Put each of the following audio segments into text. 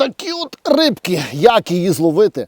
такі от рибки. Як її зловити,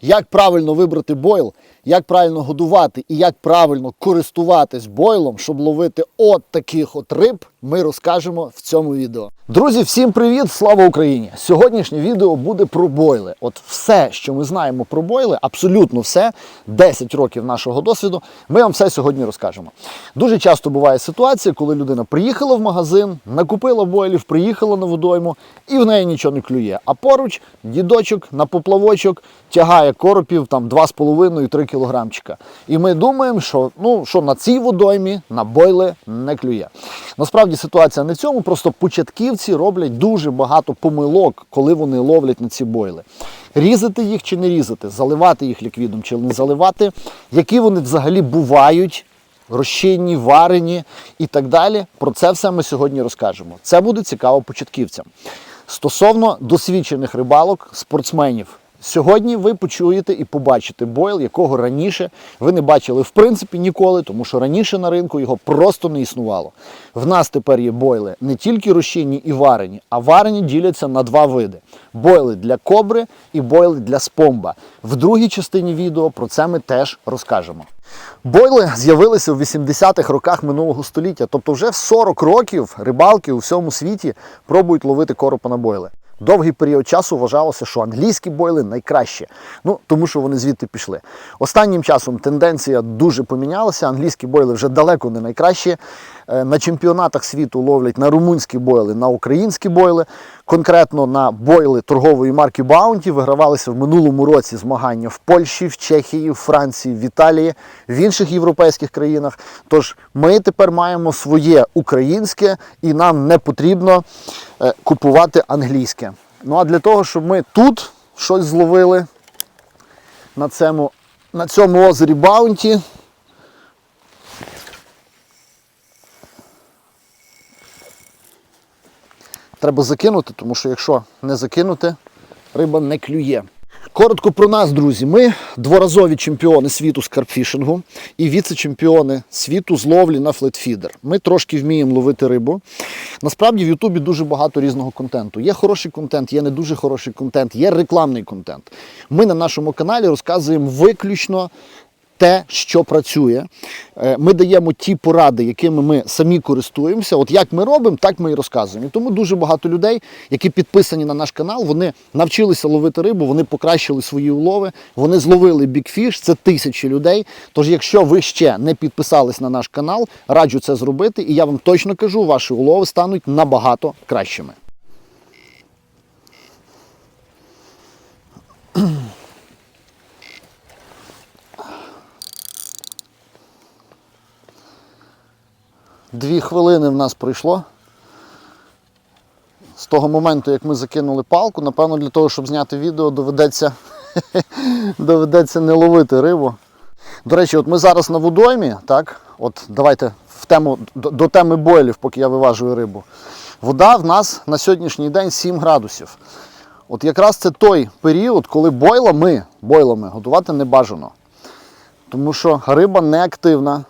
як правильно вибрати бойл, як правильно годувати і як правильно користуватись бойлом, щоб ловити от таких от риб, ми розкажемо в цьому відео. Друзі, всім привіт! Слава Україні! Сьогоднішнє відео буде про бойли. От все, що ми знаємо про бойли, абсолютно все, 10 років нашого досвіду, ми вам все сьогодні розкажемо. Дуже часто буває ситуація, коли людина приїхала в магазин, накупила бойлів, приїхала на водойму і в неї нічого не клює. А поруч дідочок на поплавочок тягає коропів там 2,5-3 кілограмчика. І ми думаємо, що, ну, що на цій водоймі на бойли не клює. Насправді ситуація не в цьому, просто початківці роблять дуже багато помилок, коли вони ловлять на ці бойли. Різати їх чи не різати, заливати їх ліквідом чи не заливати, які вони взагалі бувають, розчинні, варені і так далі. Про це все ми сьогодні розкажемо. Це буде цікаво початківцям. Стосовно досвідчених рибалок, спортсменів. Сьогодні ви почуєте і побачите бойл, якого раніше ви не бачили в принципі ніколи, тому що раніше на ринку його просто не існувало. В нас тепер є бойли не тільки розчинні і варені, а варені діляться на два види: бойли для кобри і бойли для спомба. В другій частині відео про це ми теж розкажемо. Бойли з'явилися в 80-х роках минулого століття, тобто вже в 40 років рибалки у всьому світі пробують ловити коропа на бойли. Довгий період часу вважалося, що англійські бойли найкращі, ну тому що вони звідти пішли. Останнім часом тенденція дуже помінялася. Англійські бойли вже далеко не найкращі. Е, На чемпіонатах світу ловлять на румунські бойли, на українські бойли. Конкретно на бойли торгової марки Bounty вигравалися в минулому році змагання в Польщі, в Чехії, в Франції, в Італії, в інших європейських країнах. Тож ми тепер маємо своє українське і нам не потрібно е, купувати англійське. Ну а для того, щоб ми тут щось зловили на цьому, на цьому озері Баунті. Треба закинути, тому що якщо не закинути, риба не клює. Коротко про нас, друзі. Ми дворазові чемпіони світу з карпфішингу і віце-чемпіони світу з ловлі на флетфідер. Ми трошки вміємо ловити рибу. Насправді в Ютубі дуже багато різного контенту. Є хороший контент, є не дуже хороший контент, є рекламний контент. Ми на нашому каналі розказуємо виключно те, що працює. Е, Ми даємо ті поради, якими ми самі користуємося. От як ми робимо, так ми і розказуємо. І тому дуже багато людей, які підписані на наш канал, вони навчилися ловити рибу, вони покращили свої улови, вони зловили бікфіш. Це тисячі людей. Тож, якщо ви ще не підписались на наш канал, раджу це зробити. І я вам точно кажу, ваші улови стануть набагато кращими. Дві хвилини в нас пройшло. З того моменту, як ми закинули палку, напевно, для того, щоб зняти відео, доведеться, доведеться не ловити рибу. До речі, от ми зараз на водоймі, так? От давайте в тему, до, до теми бойлів, поки я виважую рибу. Вода в нас на сьогоднішній день 7 градусів. От якраз це той період, коли бойлами, бойлами годувати не бажано. Тому що риба не активна,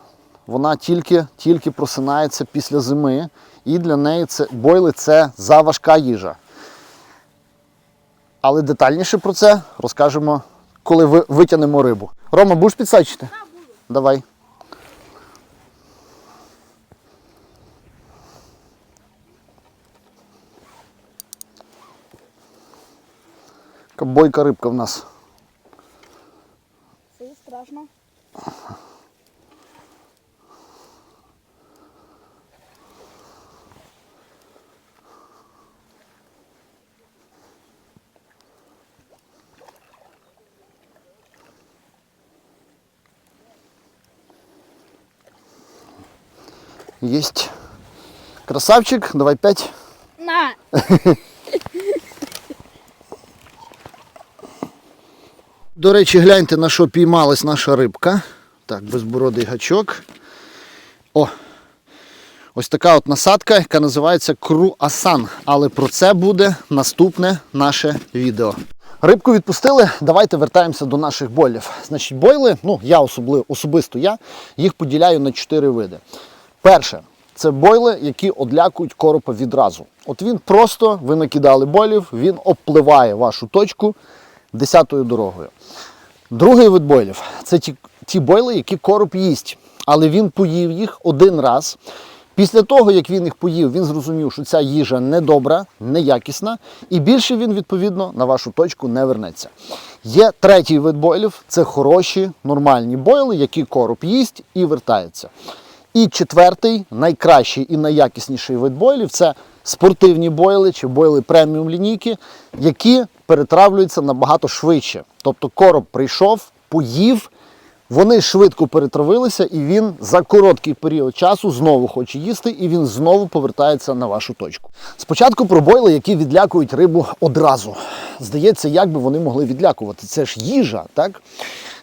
вона тільки, тільки просинається після зими, і для неї це бойли це заважка їжа. Але детальніше про це розкажемо, коли ви, витягнемо рибу. Рома, будеш підсачити? Так, буду. Давай. Бойка рибка в нас. Це страшно. Есть. Красавчик, давай пять. На! До речі, гляньте, на що піймалась наша рибка. Так, безбородий гачок. О! Ось така от насадка, яка називається круасан. Але про це буде наступне наше відео. Рибку відпустили, давайте вертаємося до наших бойлів. Значить, бойли, ну я особливо, особисто я, їх поділяю на чотири види. Перше це бойли, які одлякують коропа відразу. От він просто, ви накидали бойлів, він обпливає вашу точку десятою дорогою. Другий вид бойлів це ті, ті бойли, які короб їсть. Але він поїв їх один раз. Після того, як він їх поїв, він зрозумів, що ця їжа недобра, неякісна, і більше він, відповідно, на вашу точку не вернеться. Є третій вид бойлів це хороші, нормальні бойли, які короб їсть і вертається. І четвертий, найкращий і найякісніший вид бойлів це спортивні бойли чи бойли преміум лінійки, які перетравлюються набагато швидше. Тобто короб прийшов, поїв, вони швидко перетравилися, і він за короткий період часу знову хоче їсти, і він знову повертається на вашу точку. Спочатку про бойли, які відлякують рибу одразу. Здається, як би вони могли відлякувати. Це ж їжа, так?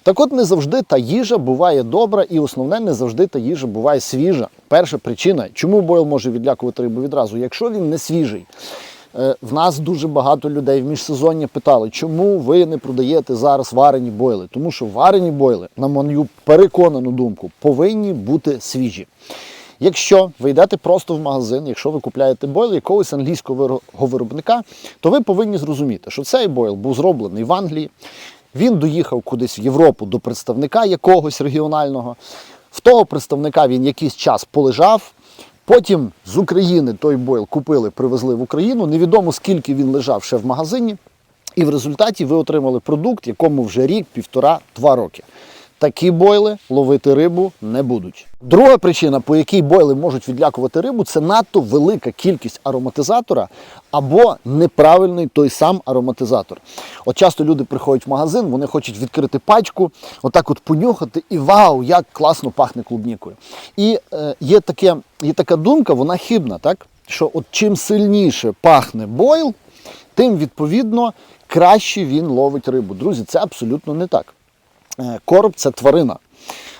Так от не завжди та їжа буває добра, і основне, не завжди та їжа буває свіжа. Перша причина, чому бойл може відлякувати рибу відразу, якщо він не свіжий. Е, В нас дуже багато людей в міжсезонні питали, чому ви не продаєте зараз варені бойли? Тому що варені бойли, на мою переконану думку, повинні бути свіжі. Якщо ви йдете просто в магазин, якщо ви купляєте бойл якогось англійського виробника, то ви повинні зрозуміти, що цей бойл був зроблений в Англії, він доїхав кудись в Європу до представника якогось регіонального. В того представника він якийсь час полежав. Потім з України той бойл купили, привезли в Україну. Невідомо скільки він лежав ще в магазині. І в результаті ви отримали продукт, якому вже рік, півтора, два роки. Такі бойли ловити рибу не будуть. Друга причина, по якій бойли можуть відлякувати рибу, це надто велика кількість ароматизатора або неправильний той сам ароматизатор. От часто люди приходять в магазин, вони хочуть відкрити пачку, отак от понюхати, і вау, як класно пахне клубнікою. І е, є, таке, є така думка, вона хибна, так? що от чим сильніше пахне бойл, тим відповідно краще він ловить рибу. Друзі, це абсолютно не так. Е, Короб це тварина,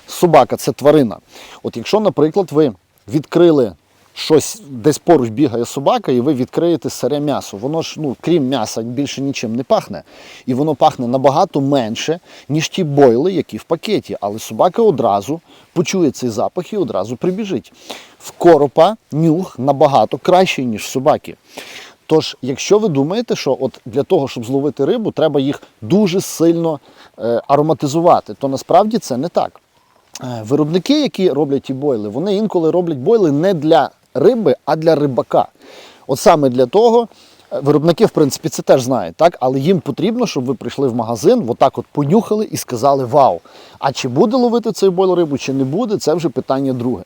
собака це тварина. От якщо, наприклад, ви відкрили щось, десь поруч бігає собака, і ви відкриєте сире м'ясо, воно ж, ну, крім м'яса, більше нічим не пахне. І воно пахне набагато менше, ніж ті бойли, які в пакеті. Але собака одразу почує цей запах і одразу прибіжить. В коропа нюх набагато кращий, ніж в собаки. Тож, якщо ви думаєте, що от для того, щоб зловити рибу, треба їх дуже сильно е, ароматизувати, то насправді це не так. Е, Виробники, які роблять ті бойли, вони інколи роблять бойли не для риби, а для рибака. От саме для того, е, виробники, в принципі, це теж знають, так? але їм потрібно, щоб ви прийшли в магазин, отак от понюхали і сказали Вау! А чи буде ловити цей бойл рибу, чи не буде, це вже питання друге.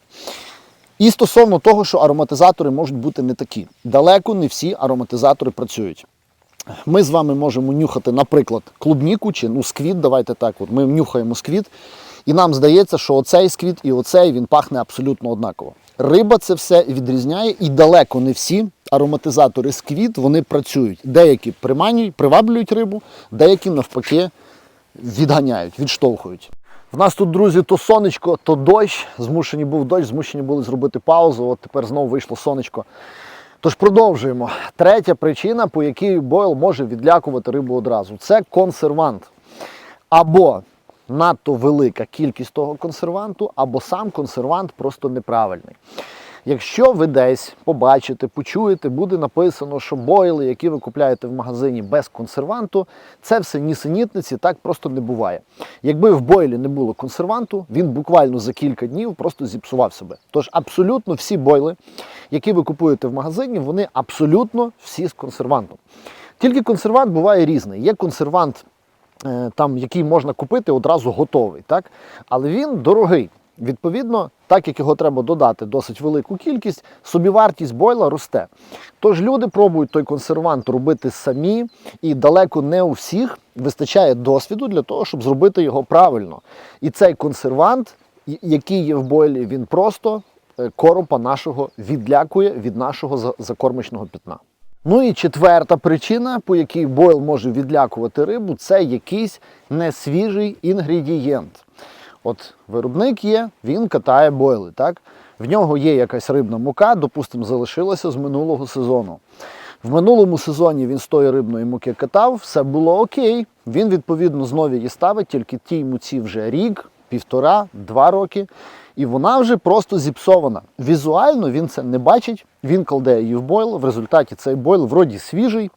І стосовно того, що ароматизатори можуть бути не такі. Далеко не всі ароматизатори працюють. Ми з вами можемо нюхати, наприклад, клубніку чи ну, сквіт, давайте так, от ми нюхаємо сквіт, і нам здається, що оцей сквіт і оцей він пахне абсолютно однаково. Риба це все відрізняє, і далеко не всі ароматизатори сквіт вони працюють. Деякі приманюють, приваблюють рибу, деякі навпаки відганяють, відштовхують. В нас тут, друзі, то сонечко, то дощ. Змушені був дощ, змушені були зробити паузу. От тепер знову вийшло сонечко. Тож продовжуємо. Третя причина, по якій бойл може відлякувати рибу одразу, це консервант. Або надто велика кількість того консерванту, або сам консервант просто неправильний. Якщо ви десь побачите, почуєте, буде написано, що бойли, які ви купляєте в магазині без консерванту, це все нісенітниці, так просто не буває. Якби в бойлі не було консерванту, він буквально за кілька днів просто зіпсував себе. Тож абсолютно всі бойли, які ви купуєте в магазині, вони абсолютно всі з консервантом. Тільки консервант буває різний. Є консервант, е, там, який можна купити одразу готовий, так? але він дорогий. Відповідно, так як його треба додати досить велику кількість, собівартість бойла росте. Тож люди пробують той консервант робити самі, і далеко не у всіх вистачає досвіду для того, щоб зробити його правильно. І цей консервант, який є в бойлі, він просто е, коропа нашого відлякує від нашого за- закормочного пітна. Ну і четверта причина, по якій бойл може відлякувати рибу, це якийсь несвіжий інгредієнт. От виробник є, він катає бойли, так? В нього є якась рибна мука, допустимо, залишилася з минулого сезону. В минулому сезоні він з тої рибної муки катав, все було окей. Він, відповідно, знову її ставить, тільки тій муці вже рік, півтора, два роки. і вона вже просто зіпсована. Візуально він це не бачить, він кладе її в бойл. В результаті цей бойл вроді свіжий,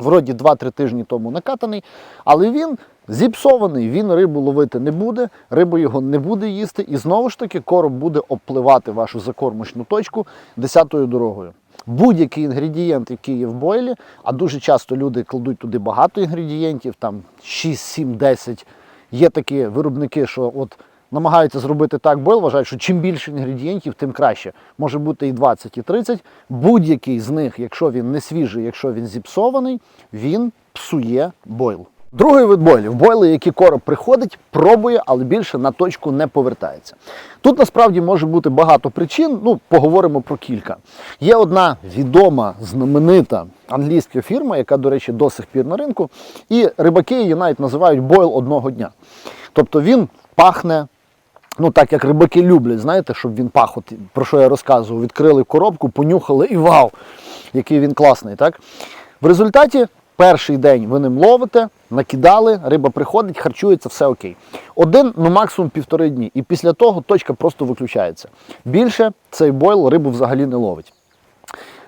вроді 2-3 тижні тому накатаний, але він зіпсований, він рибу ловити не буде, риба його не буде їсти, і знову ж таки короб буде обпливати вашу закормочну точку десятою дорогою. Будь-який інгредієнт, який є в бойлі, а дуже часто люди кладуть туди багато інгредієнтів, там 6, 7, 10. Є такі виробники, що от намагаються зробити так бойл, вважають, що чим більше інгредієнтів, тим краще. Може бути і 20, і 30. Будь-який з них, якщо він не свіжий, якщо він зіпсований, він псує бойл. Другий вид бойлів бойли, які короб приходить, пробує, але більше на точку не повертається. Тут насправді може бути багато причин. Ну, поговоримо про кілька. Є одна відома, знаменита англійська фірма, яка, до речі, до сих пір на ринку, і рибаки її навіть називають бойл одного дня. Тобто він пахне. Ну, так як рибаки люблять, знаєте, щоб він пах, от, про що я розказував, відкрили коробку, понюхали і вау, який він класний. так? В результаті перший день ви ним ловите, накидали, риба приходить, харчується, все окей. Один, ну максимум півтори дні. І після того точка просто виключається. Більше цей бойл рибу взагалі не ловить.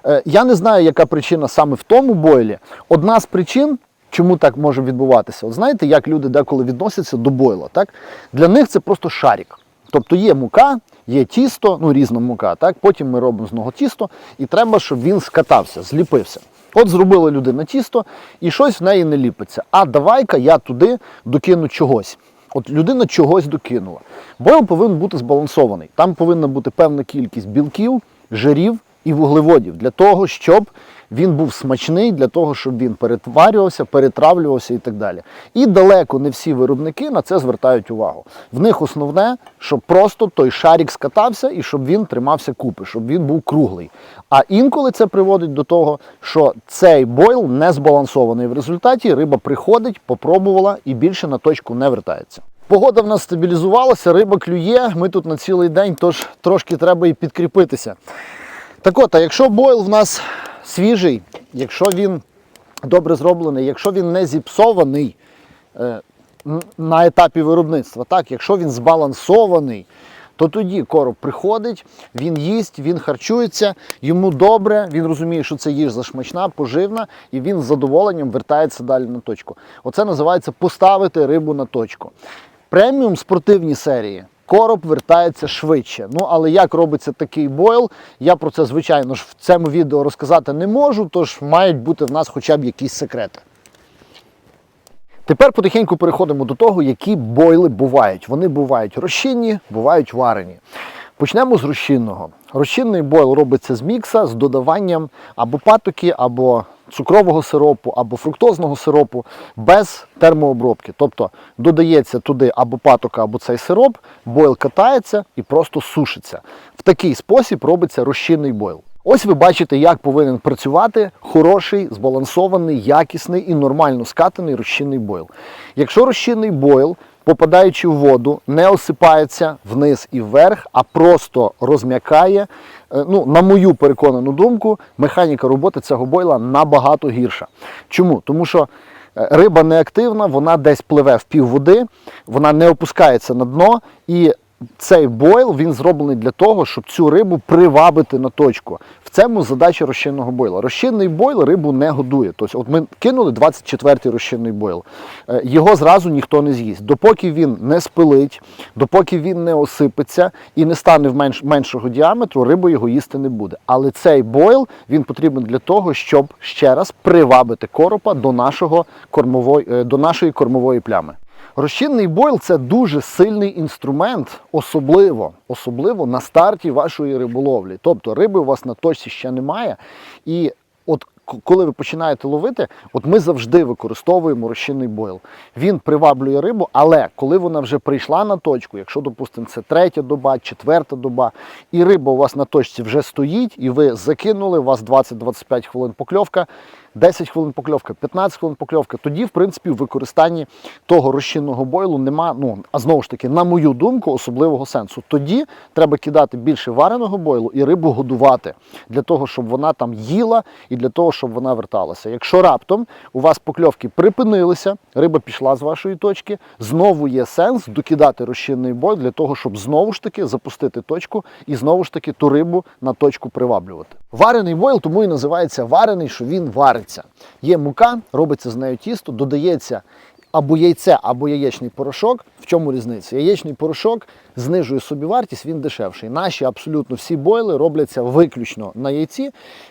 Е, Я не знаю, яка причина саме в тому бойлі. Одна з причин, чому так може відбуватися, от знаєте, як люди деколи відносяться до бойла. Так? Для них це просто шарик. Тобто є мука, є тісто, ну різна мука, так? потім ми робимо з нього тісто, і треба, щоб він скатався, зліпився. От зробила людина тісто, і щось в неї не ліпиться. А давай-ка я туди докину чогось. От людина чогось докинула. Бойл повинен бути збалансований. Там повинна бути певна кількість білків, жирів і вуглеводів для того, щоб він був смачний, для того, щоб він перетварювався, перетравлювався і так далі. І далеко не всі виробники на це звертають увагу. В них основне, щоб просто той шарик скатався і щоб він тримався купи, щоб він був круглий. А інколи це приводить до того, що цей бойл не збалансований. В результаті риба приходить, попробувала і більше на точку не вертається. Погода в нас стабілізувалася, риба клює. Ми тут на цілий день, тож трошки треба і підкріпитися. Так от, а якщо бойл в нас свіжий, якщо він добре зроблений, якщо він не зіпсований е, на етапі виробництва, так, якщо він збалансований, то тоді короб приходить, він їсть, він харчується, йому добре, він розуміє, що це їжа смачна, поживна, і він з задоволенням вертається далі на точку. Оце називається поставити рибу на точку. Преміум спортивні серії. Короб вертається швидше. Ну, але як робиться такий бойл, я про це, звичайно ж, в цьому відео розказати не можу, тож мають бути в нас хоча б якісь секрети. Тепер потихеньку переходимо до того, які бойли бувають. Вони бувають розчинні, бувають варені. Почнемо з розчинного. Розчинний бойл робиться з мікса з додаванням або патоки, або цукрового сиропу, або фруктозного сиропу без термообробки. Тобто додається туди або патока, або цей сироп, бойл катається і просто сушиться. В такий спосіб робиться розчинний бойл. Ось ви бачите, як повинен працювати хороший, збалансований, якісний і нормально скатаний розчинний бойл. Якщо розчинний бойл, попадаючи в воду, не осипається вниз і вверх, а просто розм'якає, е, ну, на мою переконану думку, механіка роботи цього бойла набагато гірша. Чому? Тому що е, риба неактивна, вона десь пливе в пів води, вона не опускається на дно і цей бойл він зроблений для того, щоб цю рибу привабити на точку. В цьому задача розчинного бойла. Розчинний бойл рибу не годує. Тобто, от ми кинули 24-й розчинний бойл. Е, Його зразу ніхто не з'їсть. Допоки він не спилить, допоки він не осипеться і не стане в менш, меншого діаметру, риба його їсти не буде. Але цей бойл він потрібен для того, щоб ще раз привабити коропа до, нашого кормової, е, до нашої кормової плями. Розчинний бойл це дуже сильний інструмент, особливо, особливо на старті вашої риболовлі. Тобто риби у вас на точці ще немає. І от коли ви починаєте ловити, от ми завжди використовуємо розчинний бойл. Він приваблює рибу, але коли вона вже прийшла на точку, якщо, допустимо, це третя доба, четверта доба, і риба у вас на точці вже стоїть, і ви закинули, у вас 20-25 хвилин покльовка, 10 хвилин покльовка, 15 хвилин покльовка. Тоді, в принципі, в використанні того розчинного бойлу нема, ну, а знову ж таки, на мою думку, особливого сенсу. Тоді треба кидати більше вареного бойлу і рибу годувати для того, щоб вона там їла і для того, щоб вона верталася. Якщо раптом у вас покльовки припинилися, риба пішла з вашої точки, знову є сенс докидати розчинний бойл для того, щоб знову ж таки запустити точку і знову ж таки ту рибу на точку приваблювати. Варений бойл тому і називається варений, що він вариться. Є мука, робиться з нею тісто, додається або яйце, або яєчний порошок. В чому різниця? Яєчний порошок знижує собівартість, він дешевший. Наші абсолютно всі бойли робляться виключно на яйці.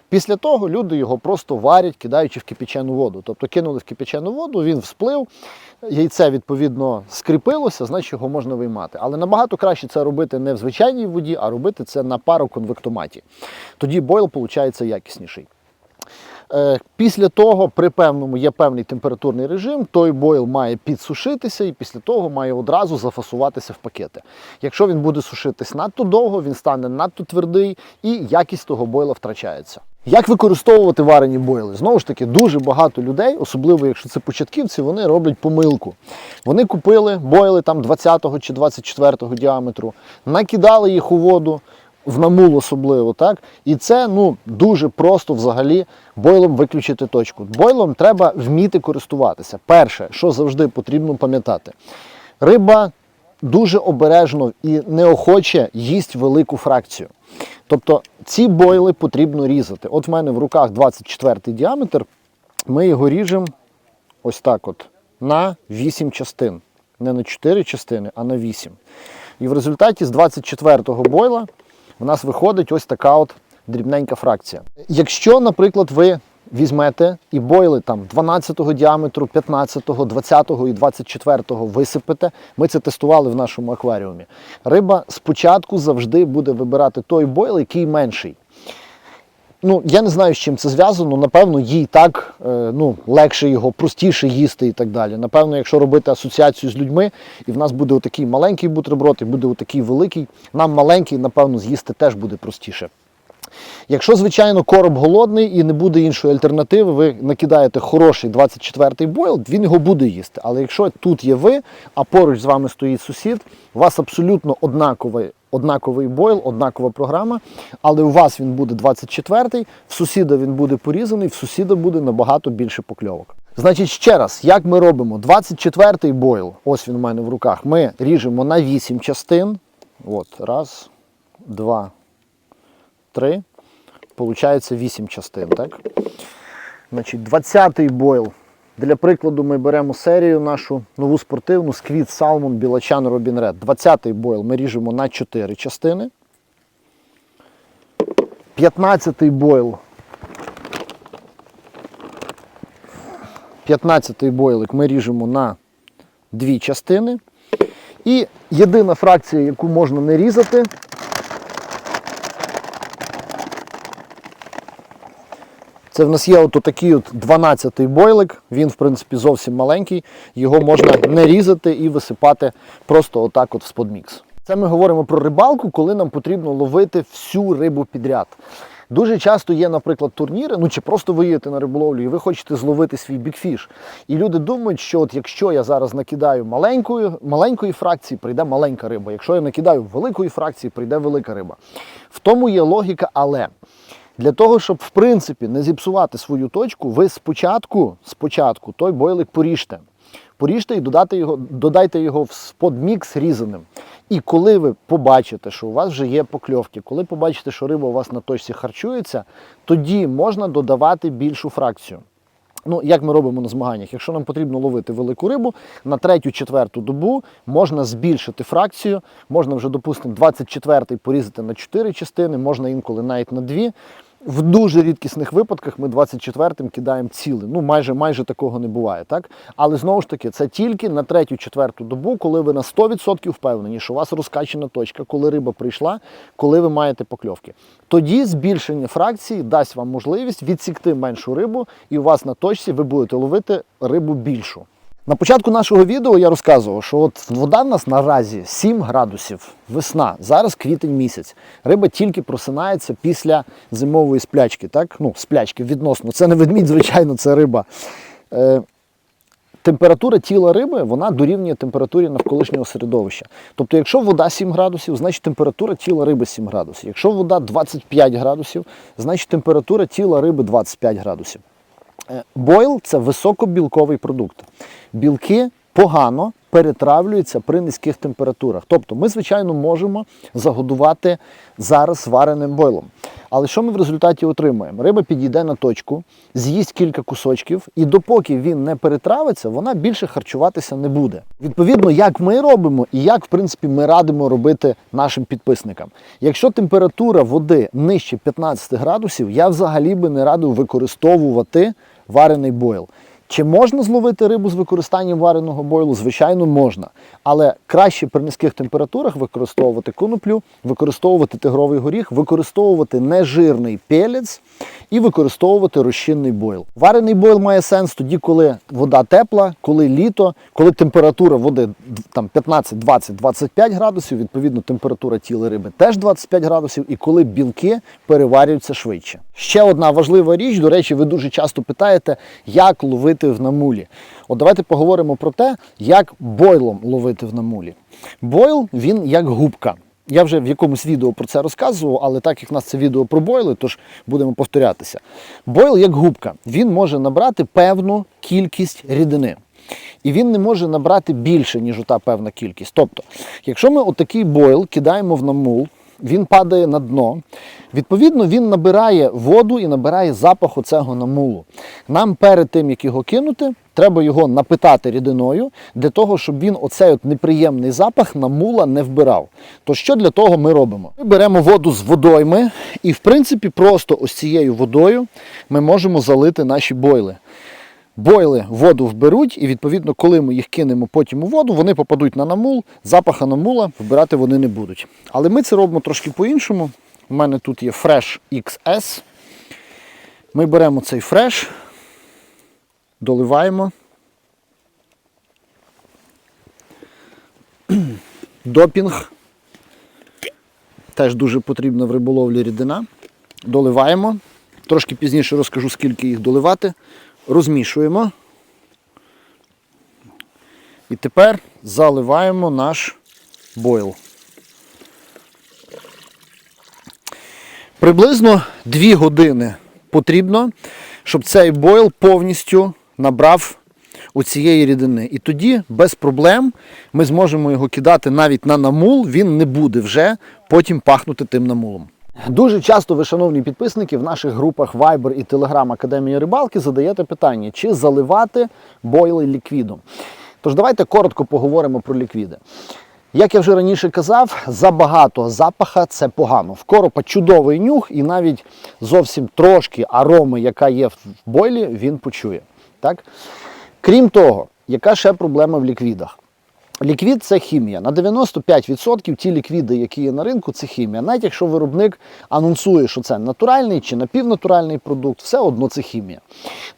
Після того люди його просто варять, кидаючи в кипячену воду. Тобто кинули в кипячену воду, він всплив, яйце відповідно скріпилося, значить його можна виймати. Але набагато краще це робити не в звичайній воді, а робити це на пароконвектоматі. Тоді бойл виходить якісніший. Е, Після того, при певному є певний температурний режим, той бойл має підсушитися і після того має одразу зафасуватися в пакети. Якщо він буде сушитись надто довго, він стане надто твердий і якість того бойла втрачається. Як використовувати варені бойли? Знову ж таки, дуже багато людей, особливо якщо це початківці, вони роблять помилку. Вони купили бойли там 20 чи 24 діаметру, накидали їх у воду, в намул особливо, так? І це ну, дуже просто взагалі бойлом виключити точку. Бойлом треба вміти користуватися. Перше, що завжди потрібно пам'ятати, риба дуже обережно і неохоче їсть велику фракцію. Тобто ці бойли потрібно різати. От в мене в руках 24 діаметр, ми його ріжемо ось так от на 8 частин. Не на 4 частини, а на 8. І в результаті з 24-го бойла в нас виходить ось така от дрібненька фракція. Якщо, наприклад, ви візьмете і бойли там 12-го діаметру, 15-го, 20-го і 24-го висипете, ми це тестували в нашому акваріумі. Риба спочатку завжди буде вибирати той бойл, який менший. Ну, я не знаю, з чим це зв'язано. Напевно, їй так е, ну, легше його, простіше їсти і так далі. Напевно, якщо робити асоціацію з людьми, і в нас буде отакий маленький бутерброд, і буде отакий великий, нам маленький, напевно, з'їсти теж буде простіше. Якщо, звичайно, короб голодний і не буде іншої альтернативи, ви накидаєте хороший 24-й бойл, він його буде їсти. Але якщо тут є ви, а поруч з вами стоїть сусід, у вас абсолютно однаковий, однаковий бойл, однакова програма, але у вас він буде 24-й, в сусіда він буде порізаний, в сусіда буде набагато більше покльовок. Значить, ще раз, як ми робимо? 24-й бойл, ось він у мене в руках, ми ріжемо на 8 частин. От, раз, два, три. Получається 8 частин. так? Значить, 20-й бойл. Для прикладу ми беремо серію нашу нову спортивну Squid Salmon Білачан Robin Red. 20-й бойл ми ріжемо на 4 частини. 15-й бойл. 15-й бойлик ми ріжемо на 2 частини. І єдина фракція, яку можна не різати, Це в нас є от такий от 12-й бойлик, він в принципі зовсім маленький, його можна не різати і висипати просто отак от в сподмікс. Це ми говоримо про рибалку, коли нам потрібно ловити всю рибу підряд. Дуже часто є, наприклад, турніри, ну чи просто ви їдете на риболовлю, і ви хочете зловити свій бікфіш. І люди думають, що от якщо я зараз накидаю маленької, маленької фракції, прийде маленька риба. Якщо я накидаю великої фракції, прийде велика риба. В тому є логіка, але. Для того, щоб в принципі не зіпсувати свою точку, ви спочатку, спочатку той бойлик поріжте. Поріжте і додайте його, додайте його в сподмікс різаним. І коли ви побачите, що у вас вже є покльовки, коли побачите, що риба у вас на точці харчується, тоді можна додавати більшу фракцію. Ну, як ми робимо на змаганнях? Якщо нам потрібно ловити велику рибу, на третю-четверту добу можна збільшити фракцію, можна вже, допустимо, 24-й порізати на 4 частини, можна інколи навіть на 2. В дуже рідкісних випадках ми 24-м кидаємо ціле. Ну, майже майже такого не буває, так? Але знову ж таки, це тільки на третю-четверту добу, коли ви на 100% впевнені, що у вас розкачена точка, коли риба прийшла, коли ви маєте покльовки. Тоді збільшення фракції дасть вам можливість відсікти меншу рибу, і у вас на точці ви будете ловити рибу більшу. На початку нашого відео я розказував, що от вода в нас наразі 7 градусів, весна, зараз квітень місяць. Риба тільки просинається після зимової сплячки. Так? Ну, сплячки відносно. Це не ведмідь, звичайно, це риба. Е, температура тіла риби вона дорівнює температурі навколишнього середовища. Тобто, якщо вода 7 градусів, значить температура тіла риби 7 градусів. Якщо вода 25 градусів, значить температура тіла риби 25 градусів. Е, Бойл це високобілковий продукт. Білки погано перетравлюються при низьких температурах. Тобто ми, звичайно, можемо загодувати зараз вареним бойлом. Але що ми в результаті отримаємо? Риба підійде на точку, з'їсть кілька кусочків, і допоки він не перетравиться, вона більше харчуватися не буде. Відповідно, як ми робимо і як в принципі ми радимо робити нашим підписникам. Якщо температура води нижче 15 градусів, я взагалі би не радив використовувати варений бойл. Чи можна зловити рибу з використанням вареного бойлу? Звичайно, можна. Але краще при низьких температурах використовувати коноплю, використовувати тигровий горіх, використовувати нежирний пелець і використовувати розчинний бойл. Варений бойл має сенс тоді, коли вода тепла, коли літо, коли температура води там 15, 20, 25 градусів, відповідно температура тіла риби теж 25 градусів, і коли білки переварюються швидше. Ще одна важлива річ, до речі, ви дуже часто питаєте, як ловити в намулі. От давайте поговоримо про те, як бойлом ловити в намулі. Бойл він як губка. Я вже в якомусь відео про це розказував, але так як в нас це відео про бойли, тож будемо повторятися. Бойл як губка, він може набрати певну кількість рідини. І він не може набрати більше, ніж ота певна кількість. Тобто, якщо ми отакий бойл кидаємо в намул, він падає на дно. Відповідно, він набирає воду і набирає запах оцього намулу. Нам перед тим, як його кинути, треба його напитати рідиною для того, щоб він оцей от неприємний запах намула не вбирав. То що для того ми робимо? Ми беремо воду з водойми, і, в принципі, просто ось цією водою ми можемо залити наші бойли. Бойли воду вберуть, і відповідно, коли ми їх кинемо потім у воду, вони попадуть на намул, запаха намула вбирати вони не будуть. Але ми це робимо трошки по-іншому. У мене тут є Fresh XS. Ми беремо цей фреш, доливаємо. Допінг. Теж дуже потрібна в риболовлі рідина. Доливаємо. Трошки пізніше розкажу, скільки їх доливати. Розмішуємо. І тепер заливаємо наш бойл. Приблизно 2 години потрібно, щоб цей бойл повністю набрав оцієї рідини. І тоді без проблем ми зможемо його кидати навіть на намул, він не буде вже потім пахнути тим намулом. Дуже часто ви, шановні підписники, в наших групах Viber і Telegram Академія рибалки задаєте питання, чи заливати бойли ліквідом. Тож давайте коротко поговоримо про ліквіди. Як я вже раніше казав, забагато запаха це погано. В коропа чудовий нюх, і навіть зовсім трошки ароми, яка є в бойлі, він почує. Так? Крім того, яка ще проблема в ліквідах? Ліквід це хімія. На 95% ті ліквіди, які є на ринку, це хімія. Навіть якщо виробник анонсує, що це натуральний чи напівнатуральний продукт, все одно це хімія.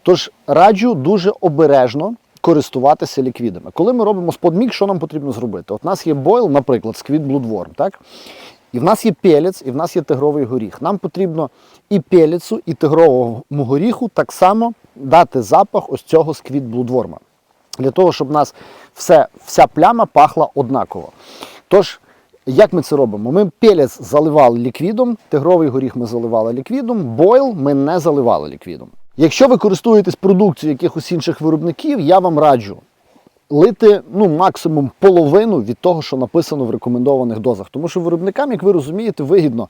Тож раджу дуже обережно користуватися ліквідами. Коли ми робимо сподмік, що нам потрібно зробити? От у нас є бойл, наприклад, сквіт блудворм, так? І в нас є пелець, і в нас є тигровий горіх. Нам потрібно і пелецу, і тигровому горіху так само дати запах ось цього сквіт блудворма для того, щоб у нас все, вся пляма пахла однаково. Тож, як ми це робимо? Ми пелець заливали ліквідом, тигровий горіх ми заливали ліквідом, бойл ми не заливали ліквідом. Якщо ви користуєтесь продукцією якихось інших виробників, я вам раджу лити ну, максимум половину від того, що написано в рекомендованих дозах. Тому що виробникам, як ви розумієте, вигідно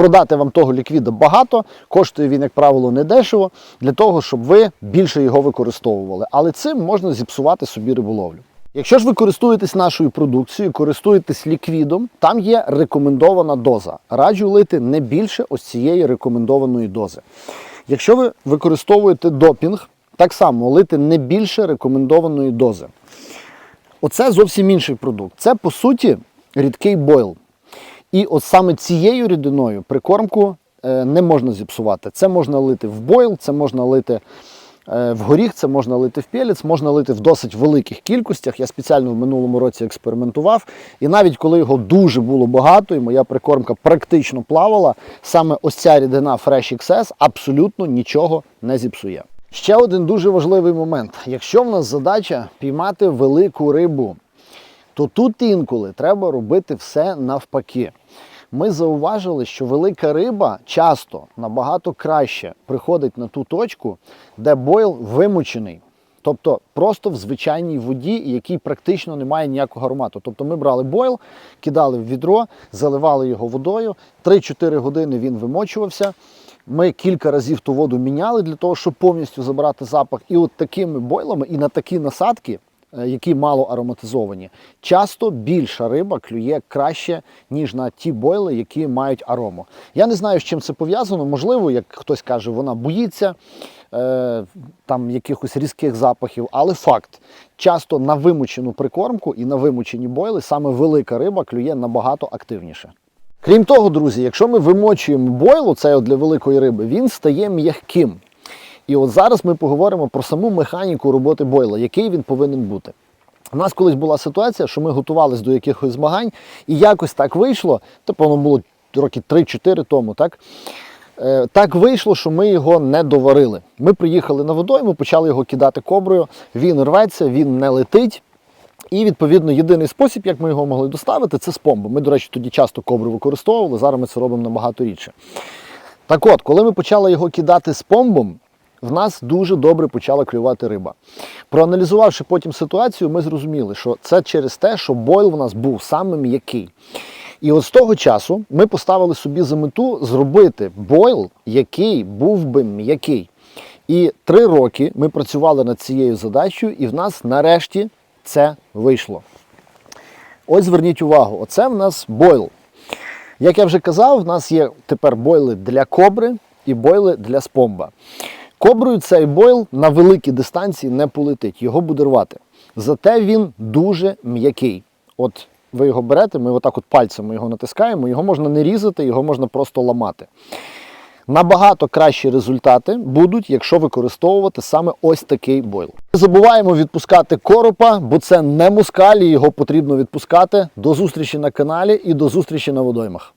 продати вам того ліквіда багато, коштує він, як правило, недешево, для того, щоб ви більше його використовували. Але цим можна зіпсувати собі риболовлю. Якщо ж ви користуєтесь нашою продукцією, користуєтесь ліквідом, там є рекомендована доза. Раджу лити не більше ось цієї рекомендованої дози. Якщо ви використовуєте допінг, так само лити не більше рекомендованої дози. Оце зовсім інший продукт. Це, по суті, рідкий бойл. І от саме цією рідиною прикормку е, не можна зіпсувати. Це можна лити в бойл, це можна лити Е, В горіх це можна лити в пелець, можна лити в досить великих кількостях. Я спеціально в минулому році експериментував. І навіть коли його дуже було багато, і моя прикормка практично плавала, саме ось ця рідина Fresh XS абсолютно нічого не зіпсує. Ще один дуже важливий момент. Якщо в нас задача піймати велику рибу, то тут інколи треба робити все навпаки. Ми зауважили, що велика риба часто набагато краще приходить на ту точку, де бойл вимучений. Тобто просто в звичайній воді, який практично не має ніякого аромату. Тобто ми брали бойл, кидали в відро, заливали його водою, 3-4 години він вимочувався. Ми кілька разів ту воду міняли для того, щоб повністю забрати запах. І от такими бойлами і на такі насадки, які мало ароматизовані, часто більша риба клює краще, ніж на ті бойли, які мають арому. Я не знаю, з чим це пов'язано. Можливо, як хтось каже, вона боїться е, там якихось різких запахів, але факт. Часто на вимучену прикормку і на вимучені бойли саме велика риба клює набагато активніше. Крім того, друзі, якщо ми вимочуємо бойл, це для великої риби, він стає м'яким. І от зараз ми поговоримо про саму механіку роботи бойла, який він повинен бути. У нас колись була ситуація, що ми готувалися до якихось змагань, і якось так вийшло, типу воно було роки 3-4 тому, так? Е, Так вийшло, що ми його не доварили. Ми приїхали на водойму, почали його кидати коброю, він рветься, він не летить. І відповідно єдиний спосіб, як ми його могли доставити, це з помби. Ми, до речі, тоді часто кобру використовували, зараз ми це робимо набагато рідше. Так от, коли ми почали його кидати з помбом, в нас дуже добре почала клювати риба. Проаналізувавши потім ситуацію, ми зрозуміли, що це через те, що бойл в нас був саме м'який. І от з того часу ми поставили собі за мету зробити бойл, який був би м'який. І три роки ми працювали над цією задачею, і в нас нарешті це вийшло. Ось зверніть увагу, оце в нас бойл. Як я вже казав, в нас є тепер бойли для кобри і бойли для спомба. Коброю цей бойл на великій дистанції не полетить, його буде рвати. Зате він дуже м'який. От ви його берете, ми отак от пальцями його натискаємо, його можна не різати, його можна просто ламати. Набагато кращі результати будуть, якщо використовувати саме ось такий бойл. Не забуваємо відпускати коропа, бо це не мускалі, його потрібно відпускати. До зустрічі на каналі і до зустрічі на водоймах.